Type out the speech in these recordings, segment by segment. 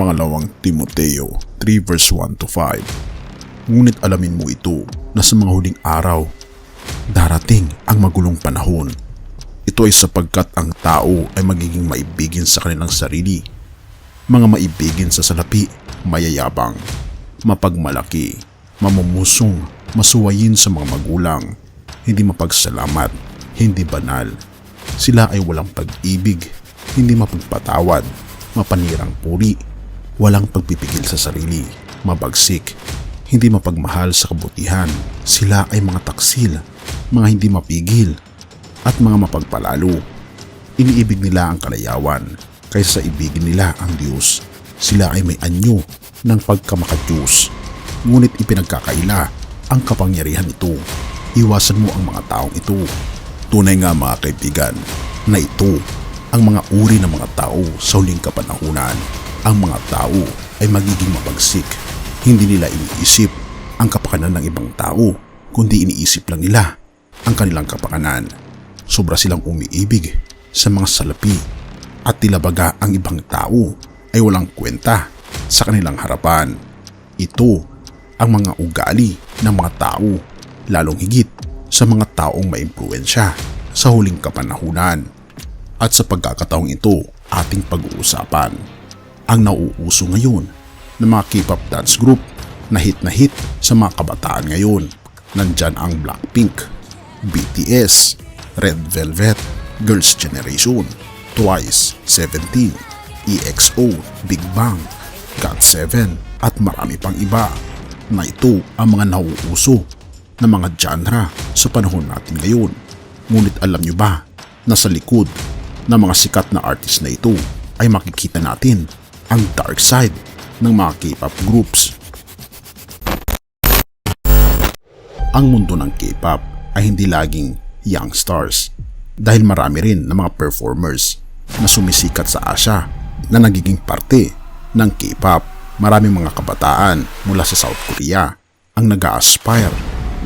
pangalawang Timoteo 3 verse 1 to 5. Ngunit alamin mo ito na sa mga huling araw, darating ang magulong panahon. Ito ay sapagkat ang tao ay magiging maibigin sa kanilang sarili. Mga maibigin sa salapi, mayayabang, mapagmalaki, mamumusong, masuwayin sa mga magulang, hindi mapagsalamat, hindi banal. Sila ay walang pag-ibig, hindi mapagpatawad, mapanirang puri, walang pagpipigil sa sarili, mabagsik, hindi mapagmahal sa kabutihan. Sila ay mga taksil, mga hindi mapigil, at mga mapagpalalo. Iniibig nila ang kalayawan kaysa sa ibigin nila ang Diyos. Sila ay may anyo ng pagkamakadiyos. Ngunit ipinagkakaila ang kapangyarihan ito. Iwasan mo ang mga taong ito. Tunay nga mga kaibigan na ito ang mga uri ng mga tao sa huling kapanahunan. Ang mga tao ay magiging mabagsik. Hindi nila iniisip ang kapakanan ng ibang tao, kundi iniisip lang nila ang kanilang kapakanan. Sobra silang umiibig sa mga salapi at tilabaga ang ibang tao ay walang kwenta sa kanilang harapan. Ito ang mga ugali ng mga tao, lalong higit sa mga taong maimpluensya sa huling kapanahunan. At sa pagkakataong ito, ating pag-uusapan ang nauuso ngayon ng mga K-pop dance group na hit na hit sa mga kabataan ngayon. Nandyan ang Blackpink, BTS, Red Velvet, Girls' Generation, Twice, Seventeen, EXO, Big Bang, GOT7 at marami pang iba na ito ang mga nauuso na mga genre sa panahon natin ngayon. Ngunit alam nyo ba na sa likod ng mga sikat na artist na ito ay makikita natin ang dark side ng mga K-pop groups. Ang mundo ng K-pop ay hindi laging young stars dahil marami rin na mga performers na sumisikat sa Asia na nagiging parte ng K-pop. Maraming mga kabataan mula sa South Korea ang nag aspire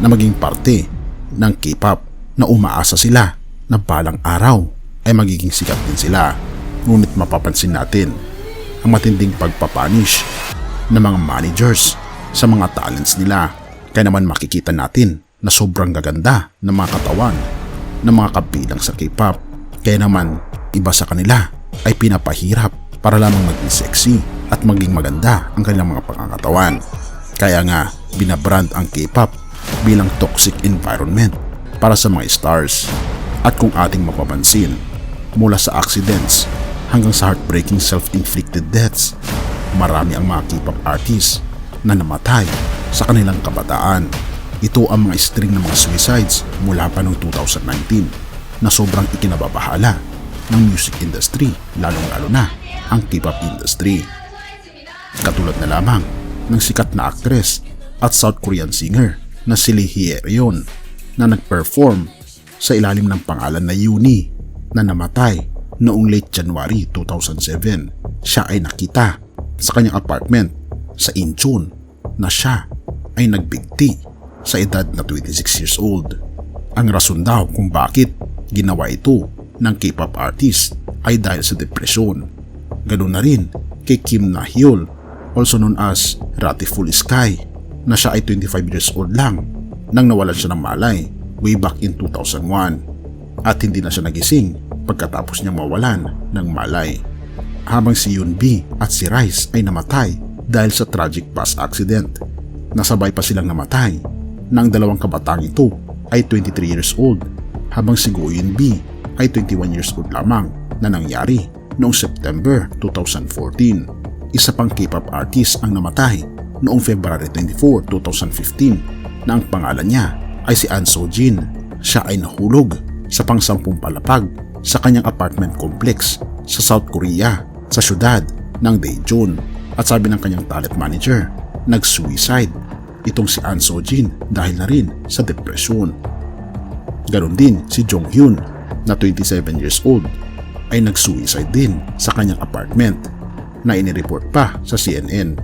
na maging parte ng K-pop na umaasa sila na balang araw ay magiging sikat din sila. Ngunit mapapansin natin ang matinding pagpapanish ng mga managers sa mga talents nila. Kaya naman makikita natin na sobrang gaganda ng mga katawan ng mga kabilang sa K-pop. Kaya naman iba sa kanila ay pinapahirap para lamang maging sexy at maging maganda ang kanilang mga pangangatawan. Kaya nga, binabrand ang K-pop bilang toxic environment para sa mga stars. At kung ating mapapansin, mula sa accidents hanggang sa heartbreaking self-inflicted deaths, marami ang mga K-pop artists na namatay sa kanilang kabataan. Ito ang mga string ng mga suicides mula pa noong 2019 na sobrang ikinababahala ng music industry lalong-lalo na ang K-pop industry. Katulad na lamang ng sikat na actress at South Korean singer na si Lee Hye-ryeon na nag-perform sa ilalim ng pangalan na Yuni na namatay noong late January 2007. Siya ay nakita sa kanyang apartment sa Incheon na siya ay nagbigti sa edad na 26 years old. Ang rason daw kung bakit ginawa ito ng K-pop artist ay dahil sa depresyon. Ganun na rin kay Kim Na-hyul, also known as Ratiful Sky, na siya ay 25 years old lang nang nawalan siya ng malay way back in 2001 at hindi na siya nagising pagkatapos niyang mawalan ng malay. Habang si Yoon B at si Rice ay namatay dahil sa tragic bus accident. Nasabay pa silang namatay na ang dalawang kabatang ito ay 23 years old habang si Go Yoon B ay 21 years old lamang na nangyari noong September 2014. Isa pang K-pop artist ang namatay noong February 24, 2015 na ang pangalan niya ay si An Sojin. Siya ay nahulog sa pangsampung palapag sa kanyang apartment complex sa South Korea sa syudad ng Daejeon at sabi ng kanyang talent manager, nag-suicide itong si An Sojin dahil na rin sa depresyon. Ganon din si Jong Hyun na 27 years old ay nag-suicide din sa kanyang apartment na inireport pa sa CNN.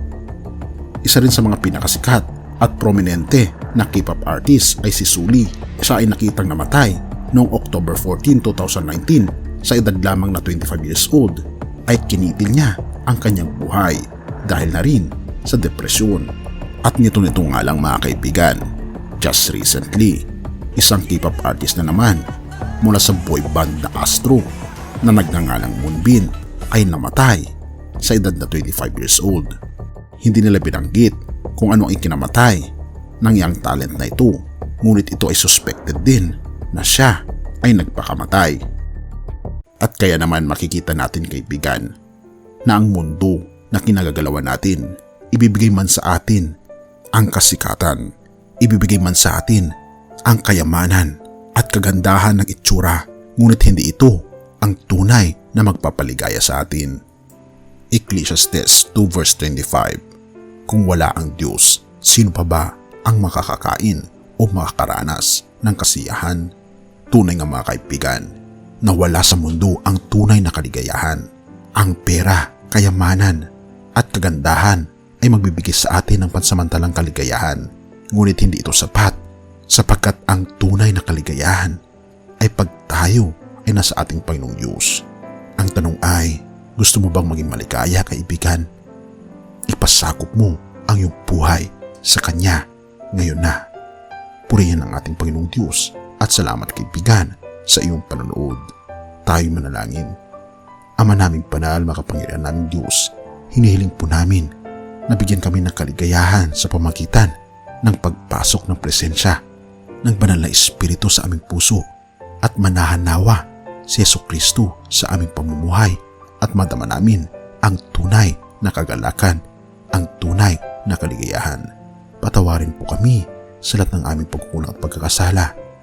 Isa rin sa mga pinakasikat at prominente na K-pop artist ay si Suli. Siya ay nakitang namatay noong October 14, 2019 sa edad lamang na 25 years old ay kinitil niya ang kanyang buhay. dahil na rin sa depresyon. At nito-nito nga lang mga kaibigan, just recently, isang K-pop artist na naman mula sa boy band na Astro na nagngangalang Moonbin ay namatay sa edad na 25 years old. Hindi nila binanggit kung ano ang ikinamatay ng young talent na ito ngunit ito ay suspected din na siya ay nagpakamatay. At kaya naman makikita natin kaibigan na ang mundo na kinagagalawan natin ibibigay man sa atin ang kasikatan, ibibigay man sa atin ang kayamanan at kagandahan ng itsura ngunit hindi ito ang tunay na magpapaligaya sa atin. Ecclesiastes 2 verse 25 Kung wala ang Diyos, sino pa ba ang makakakain o makakaranas ng kasiyahan? Tunay nga mga kaibigan, na wala sa mundo ang tunay na kaligayahan. Ang pera, kayamanan at kagandahan ay magbibigay sa atin ng pansamantalang kaligayahan. Ngunit hindi ito sapat sapagkat ang tunay na kaligayahan ay pag tayo ay nasa ating Panginoong Diyos. Ang tanong ay, gusto mo bang maging maligaya kaibigan? Ipasakop mo ang iyong buhay sa Kanya ngayon na. Purihin ang ating Panginoong Diyos at salamat kaibigan sa iyong panonood. Tayo manalangin. Ama naming banal, makapangyarihan naming Diyos, hinihiling po namin na bigyan kami ng kaligayahan sa pamagitan ng pagpasok ng presensya ng banal na Espiritu sa aming puso at manahan nawa si Yeso Kristo sa aming pamumuhay at madama namin ang tunay na kagalakan, ang tunay na kaligayahan. Patawarin po kami sa lahat ng aming pagkukulang at pagkakasala